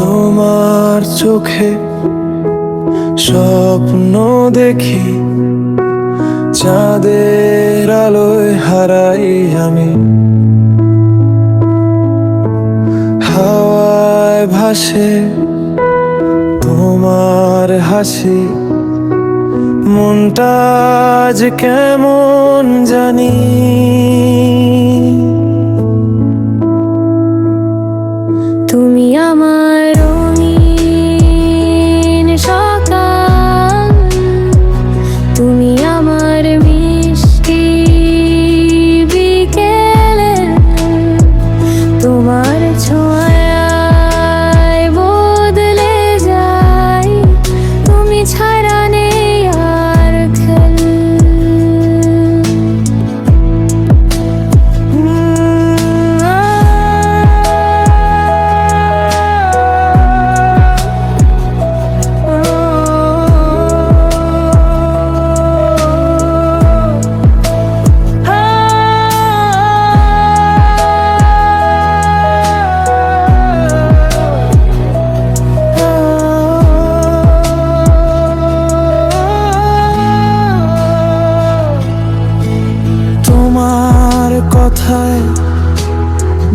তোমার চোখে স্বপ্ন দেখি, চাঁদের আলোয় হারাই আমি। হাওয়ায় ভাসে তোমার হাসি, মনটা যে কেমন জানি।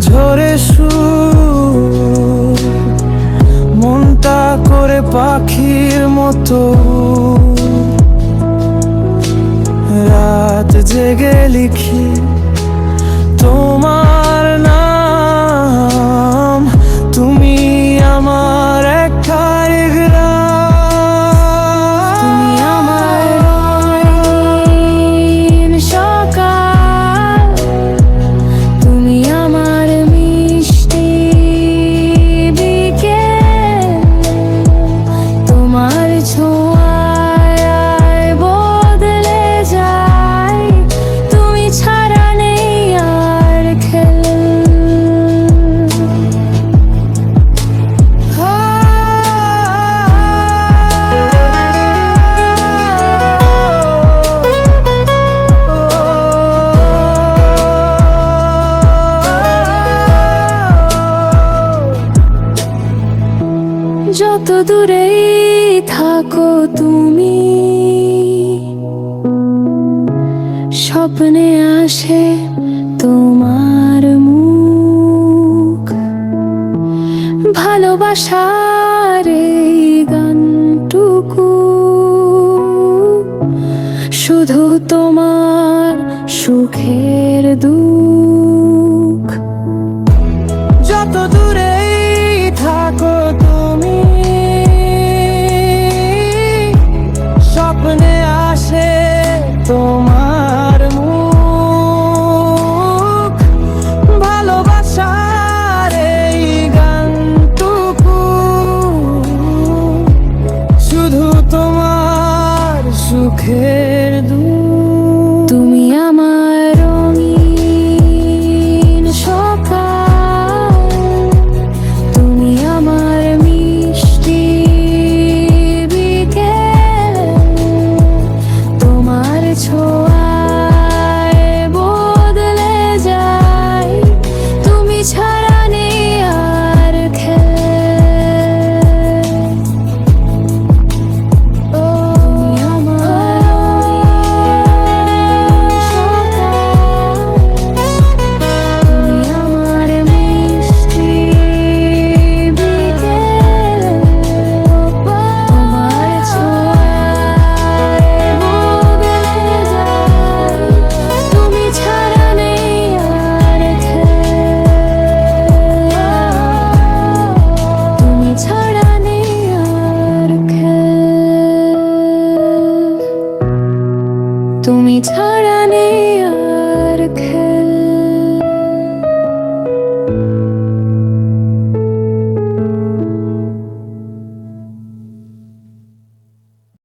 ঝরে সু মনটা করে পাখির মতো। রাত জেগে লিখি। যত দূরে থাকো তুমি স্বপ্নে আসে তোমার মুখ। ভালোবাসার গানটুকু শুধু তোমার সুখের দূর need